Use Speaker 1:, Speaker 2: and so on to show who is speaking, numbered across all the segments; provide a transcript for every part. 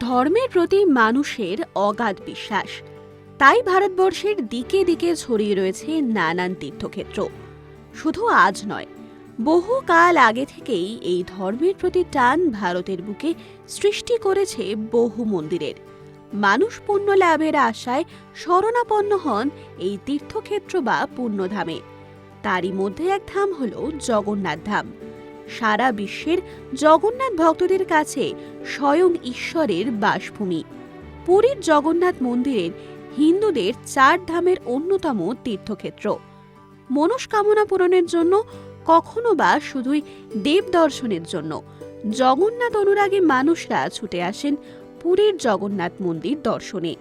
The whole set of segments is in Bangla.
Speaker 1: ধর্মের প্রতি মানুষের অগাধ বিশ্বাস। তাই ভারতবর্ষের দিকে দিকে ছড়িয়ে রয়েছে নানান তীর্থক্ষেত্র। শুধু আজ নয়, বহু কাল আগে থেকেই এই ধর্মের প্রতি টান ভারতের বুকে সৃষ্টি করেছে বহু মন্দিরের। মানুষ পুণ্য লাভের আশায় শরণাপন্ন হন এই তীর্থক্ষেত্র বা পুণ্যধামে। তারই মধ্যে এক ধাম হল জগন্নাথ ধাম। সারা বিশ্বের জগন্নাথ ভক্তদের কাছে স্বয়ং ঈশ্বরের বাসভূমি। পুরীর জগন্নাথ মন্দিরের হিন্দুদের চার ধামের অন্যতম তীর্থক্ষেত্র। মনস্কামনা পূরণের জন্য কখনো বা শুধুই দেব দর্শনের জন্য জগন্নাথ অনুরাগী মানুষরা ছুটে আসেন পুরীর জগন্নাথ মন্দির দর্শনে।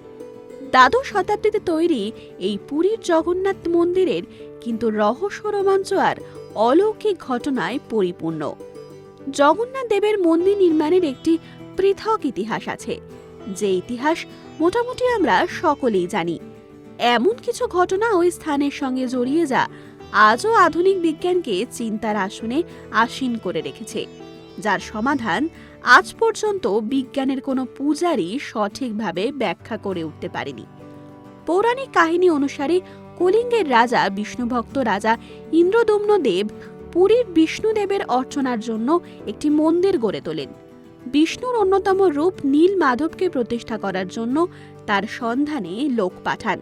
Speaker 1: দ্বাদশ শতাব্দীতে তৈরি এই পুরীর জগন্নাথ মন্দিরের কিন্তু রহস্য রোমাঞ্চ আর অলৌকিক ঘটনায় পরিপূর্ণ। জগন্নাথ দেবের মন্দির নির্মাণের একটি পৃথক ইতিহাস আছে। যে ইতিহাস মোটামুটি আমরা সকলেই জানি। এমন কিছু ঘটনা ওই স্থানের সঙ্গে জড়িয়ে যা আজও আধুনিক বিজ্ঞানকে চিন্তার আসনে আসীন করে রেখেছে। যার সমাধান আজ পর্যন্ত বিজ্ঞানের কোনো পূজারই সঠিকভাবে ব্যাখ্যা করে উঠতে পারেনি। পৌরাণিক কাহিনী অনুসারে কলিঙ্গের রাজা, বিষ্ণুভক্ত রাজা ইন্দ্রদম্ন দেব পুরীর বিষ্ণুদেবের অর্চনার জন্য একটি মন্দির গড়ে তোলেন। বিষ্ণুর অন্যতম রূপ নীল মাধবকে প্রতিষ্ঠা করার জন্য তার সন্ধানে লোক পাঠান।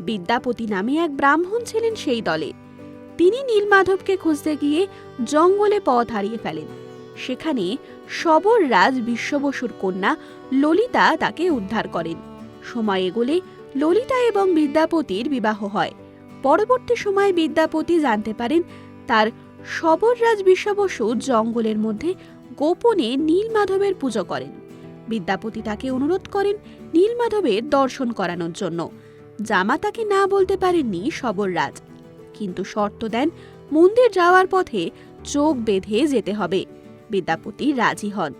Speaker 1: বিদ্যাপতি নামে এক ব্রাহ্মণ ছিলেন সেই দলে। তিনি নীলমাধবকে খুঁজতে গিয়ে জঙ্গলে পথ হারিয়ে ফেলেন। সেখানে সবর রাজ বিশ্ববসুর কন্যা ললিতা তাকে উদ্ধার করেন। সময় এগোলে ললিতা এবং বিদ্যাপতির বিবাহ হয়। পরবর্তী সময়ে বিদ্যাপতি জানতে পারেন, তার সবররাজ বিশ্ববসু জঙ্গলের মধ্যে গোপনে নীলমাধবের পুজো করেন। বিদ্যাপতি তাকে অনুরোধ করেন নীলমাধবের দর্শন করানোর জন্য। জামা তাকে না বলতে পারেননি সবররাজ, কিন্তু শর্ত দেন মন্দির যাওয়ার পথে চোখ বেঁধে যেতে হবে। বিদ্যাপতি রাজি হন।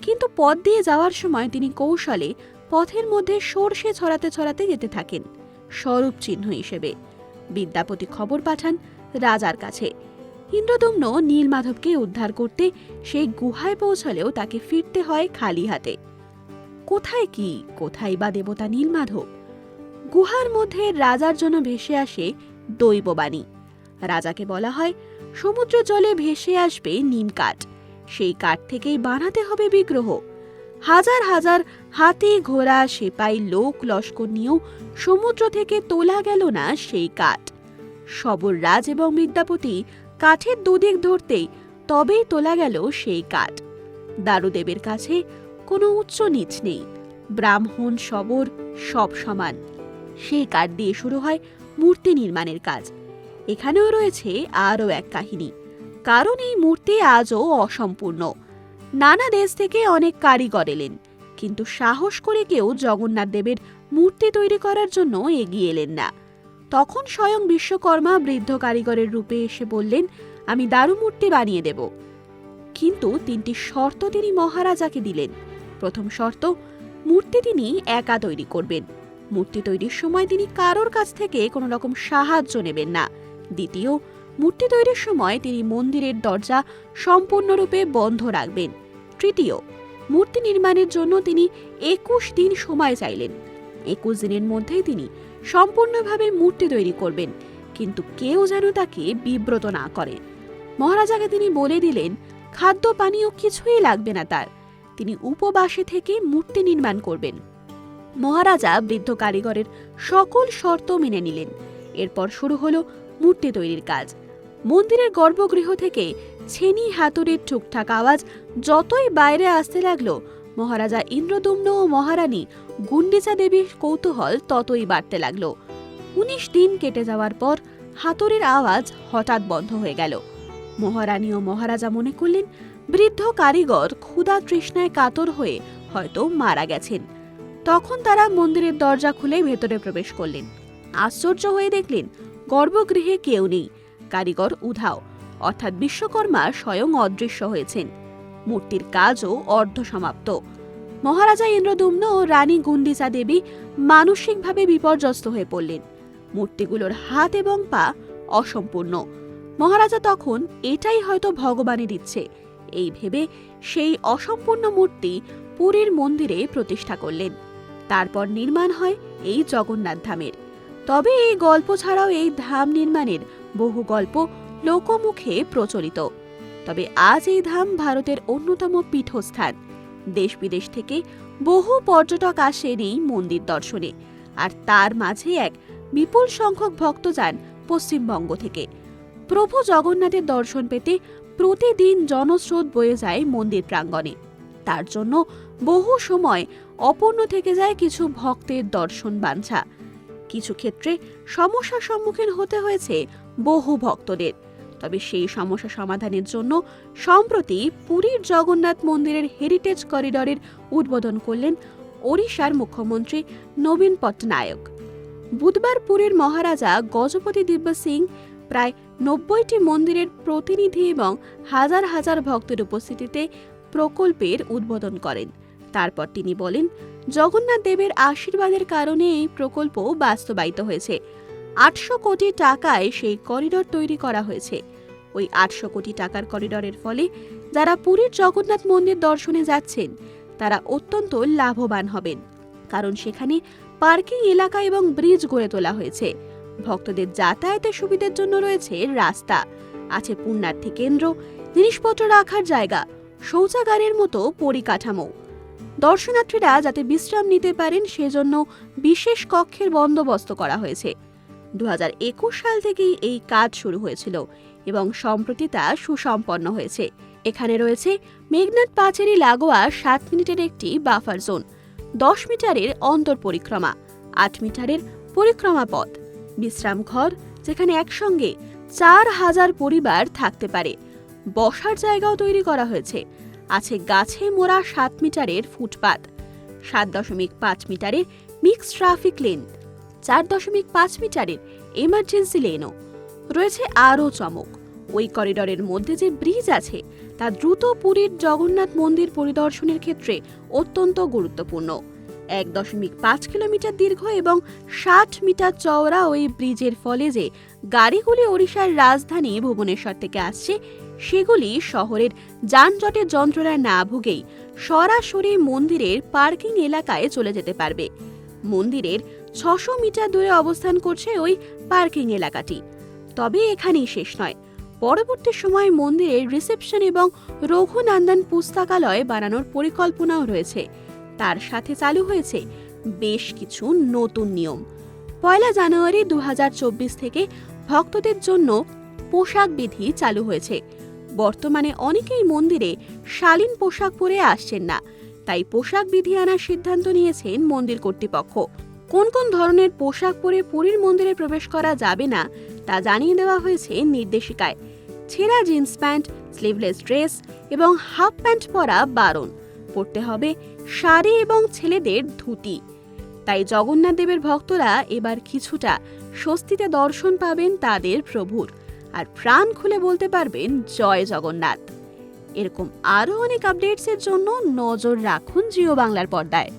Speaker 1: কিন্তু পথ দিয়ে যাওয়ার সময় তিনি কৌশলে পথের মধ্যে সর্ষে ছড়াতে ছড়াতে যেতে থাকেন, স্বরূপ চিহ্ন হিসেবে। বিদ্যাপতি খবর পাঠান রাজার কাছে। ইন্দ্রদম্ন নীলমাধবকে উদ্ধার করতে সেই গুহায় পৌঁছলেও তাকে ফিরতে হয় খালি হাতে। কোথায় কি, কোথায় বা দেবতা নীলমাধব? গুহার মধ্যে রাজার জন্য ভেসে আসে দৈববাণী। রাজাকে বলা হয় সমুদ্র জলে ভেসে আসবে নিম কাঠ। সেই কাঠ থেকেই বানাতে হবে বিগ্রহ। হাজার হাজার হাতি ঘোড়া সেপাই লোক লস্কর নিয়েও সমুদ্র থেকে তোলা গেল না সেই কাঠ। সবর রাজ এবং বিদ্যাপতি কাঠের দুদিক ধরতেই তবেই তোলা গেল সেই কাঠ। দারুদেবের কাছে কোনো উচ্চ নিচ নেই। ব্রাহ্মণ, সবর সব সমান। সেই কাঠ দিয়ে শুরু হয় মূর্তি নির্মাণের কাজ। এখানেও রয়েছে আরও এক কাহিনী। কারণ এই মূর্তি আজও অসম্পূর্ণ। নানা দেশ থেকে অনেক কারিগর এলেন, কিন্তু সাহস করে কেউ জগন্নাথ দেবের মূর্তি তৈরি করার জন্য এগিয়ে এলেন না। তখন স্বয়ং বিশ্বকর্মা বৃদ্ধ কারিগরের রূপে এসে বললেন, আমি দারু মূর্তি বানিয়ে দেব। কিন্তু তিনটি শর্ত তিনি মহারাজাকে দিলেন। প্রথম শর্ত, মূর্তি তিনি একা তৈরি করবেন। মূর্তি তৈরির সময় তিনি কারোর কাছ থেকে কোনো রকম সাহায্য নেবেন না। দ্বিতীয় মূর্তি তৈরির সময় তিনি মন্দিরের দরজা সম্পূর্ণরূপে বন্ধ রাখবেন। তৃতীয়, মূর্তি নির্মাণের জন্য তিনি একুশ দিন সময় চাইলেন। একুশ দিনের মধ্যেই তিনি সম্পূর্ণভাবে মূর্তি তৈরি করবেন, কিন্তু কেউ যেন তাকে বিব্রত না করে। মহারাজাকে তিনি বলে দিলেন, খাদ্য, পানীয় কিছুই লাগবে না তার। তিনি উপবাসে থেকে মূর্তি নির্মাণ করবেন। মহারাজা বৃদ্ধ কারিগরের সকল শর্ত মেনে নিলেন। এরপর শুরু হলো মূর্তি তৈরির কাজ। মন্দিরের গর্ভগৃহ থেকে ছেনি হাতুড়ির ঠুকঠাক আওয়াজ যতই বাইরে আসতে লাগল, মহারাজা ইন্দ্রদম্ন ও মহারানী গুন্ডিচা দেবীর কৌতূহল ততই বাড়তে লাগল। উনিশ দিন কেটে যাওয়ার পর হাতুড়ির আওয়াজ হঠাৎ বন্ধ হয়ে গেল। মহারানী ও মহারাজা মনে করলেন, বৃদ্ধ কারিগর ক্ষুধা তৃষ্ণায় কাতর হয়ে হয়তো মারা গেছেন। তখন তারা মন্দিরের দরজা খুলে ভেতরে প্রবেশ করলেন। আশ্চর্য হয়ে দেখলেন, গর্ভগৃহে কেউ নেই। কারিগর উধাও, অর্থাৎ বিশ্বকর্মা স্বয়ং অদৃশ্য হয়েছেন। মূর্তির কাজও অর্ধ সমাপ্ত মহারাজা ইন্দ্রদুম্ন ও রানী গুন্ডিচা দেবী মানসিকভাবে বিপর্যস্ত হয়ে পড়লেন। মূর্তিগুলোর হাত এবং পা অসম্পূর্ণ। মহারাজা তখন এটাই হয়তো ভগবানের ইচ্ছে। এই ভেবে সেই অসম্পূর্ণ মূর্তি পুরীর মন্দিরে প্রতিষ্ঠা করলেন। তারপর নির্মাণ হয় এই জগন্নাথ ধামের। তবে এই গল্প ছাড়াও এই ধাম নির্মাণের বহু গল্প লোকমুখে প্রচলিত। তবে আজ এই ধাম ভারতের অন্যতম পীঠস্থান। দেশ বিদেশ থেকে বহু পর্যটক আসেন এই মন্দির দর্শনে। আর তার মাঝে এক বিপুল সংখ্যক ভক্ত যান পশ্চিমবঙ্গ থেকে। প্রভু জগন্নাথের দর্শন পেতে প্রতিদিন জনস্রোত বয়ে যায় মন্দির প্রাঙ্গণে। তার জন্য বহু সময় অপূর্ণ থেকে যায় কিছু ভক্তের দর্শন বাঞ্ছা। কিছু ক্ষেত্রে সমস্যার সম্মুখীন হতে হয়েছে বহু ভক্তদের। তবে সেই সমস্যা সমাধানের জন্য সম্প্রতি পুরীর জগন্নাথ মন্দিরের হেরিটেজ করিডরের উদ্বোধন করলেন ওড়িশার মুখ্যমন্ত্রী নবীন পট্টনায়ক। বুধবার পুরীর মহারাজা গজপতি দিব্য সিং প্রায় নব্বইটি মন্দিরের প্রতিনিধি এবং হাজার হাজার ভক্তের উপস্থিতিতে প্রকল্পের উদ্বোধন করেন। তারপর তিনি বলেন, জগন্নাথ দেবের আশীর্বাদের কারণে এই প্রকল্প বাস্তবায়িত হয়েছে। আটশো কোটি টাকায় সেই করিডর তৈরি করা হয়েছে। ওই আটশো কোটি টাকার করিডরের ফলে যারা পুরীর জগন্নাথ মন্দির দর্শনে যাচ্ছেন, তারা অত্যন্ত লাভবান হবেন। কারণ সেখানে পার্কিং এলাকা এবং ব্রিজ গড়ে তোলা হয়েছে। ভক্তদের যাতায়াতের সুবিধার জন্য রয়েছে রাস্তা, আছে পুণ্যার্থী কেন্দ্র, জিনিসপত্র রাখার জায়গা, শৌচাগারের মতো পরিকাঠামো। দর্শনার্থীরা যাতে বিশ্রাম নিতে পারেন, সেজন্য বিশেষ কক্ষের বন্দোবস্ত করা হয়েছে। দু হাজার একুশ সাল থেকেই এই কাজ শুরু হয়েছিল এবং সম্প্রতি তা সুসম্পন্ন হয়েছে। এখানে রয়েছে মেঘনাথ পাচেরি লাগোয়া সাত মিনিটের একটি বাফার জোন দশ মিটারের অন্তর পরিক্রমা, আট মিটারের পরিক্রমা পথ, বিশ্রাম ঘর যেখানে একসঙ্গে চার হাজার পরিবার থাকতে পারে। বসার জায়গাও তৈরি করা হয়েছে। আছে গাছে মোড়া সাত মিটারের ফুটপাত, সাত দশমিক পাঁচ মিটারের মিক্স ট্রাফিক লেন চার দশমিক পাঁচ মিটারের এমার্জেন্সি লেনও রয়েছে আরও চমক। ওই করিডরের মধ্যে যে ব্রিজ আছে, তা দ্রুত পুরীর জগন্নাথ মন্দির পরিদর্শনের ক্ষেত্রে অত্যন্ত গুরুত্বপূর্ণ। এক দশমিক পাঁচ কিলোমিটার দীর্ঘ এবং ষাট মিটার চওড়া ওই ব্রিজের ফলে যে গাড়িগুলি ওড়িশার রাজধানী ভুবনেশ্বর থেকে আসছে, সেগুলি শহরের যানজটের যন্ত্রণায় না ভুগেই সরাসরি মন্দিরের পার্কিং এলাকায় চলে যেতে পারবে। মন্দিরের ছশো মিটার দূরে অবস্থান করছে ওই পার্কিং এলাকাটি। তবে এখানেই শেষ নয়। পরবর্তী সময় মন্দিরের রিসেপশন এবং রঘুনন্দন পুস্তকালয় বানানোর পরিকল্পনাও রয়েছে। তার সাথে চালু হয়েছে বেশ কিছু নতুন নিয়ম। পয়লা জানুয়ারি দু হাজার চব্বিশ থেকে ভক্তদের জন্য পোশাক বিধি চালু হয়েছে। বর্তমানে অনেকেই মন্দিরে শালীন পোশাক পরে আসছেন না, তাই পোশাক বিধি আনার সিদ্ধান্ত নিয়েছেন মন্দির কর্তৃপক্ষ। কোন কোন ধরনের পোশাক পরে পুরীর মন্দিরে প্রবেশ করা যাবে না তা জানিয়ে দেওয়া হয়েছে নির্দেশিকায়। ছেঁড়া জিন্স প্যান্ট স্লিভলেস ড্রেস এবং হাফ প্যান্ট পরা বারণ। পরতে হবে শাড়ি এবং ছেলেদের ধুতি। তাই জগন্নাথ দেবের ভক্তরা এবার কিছুটা স্বস্তিতে দর্শন পাবেন তাদের প্রভুর। আর প্রাণ খুলে বলতে পারবেন, জয় জগন্নাথ। এরকম আরও অনেক আপডেটসের জন্য নজর রাখুন জিও বাংলার পর্দায়।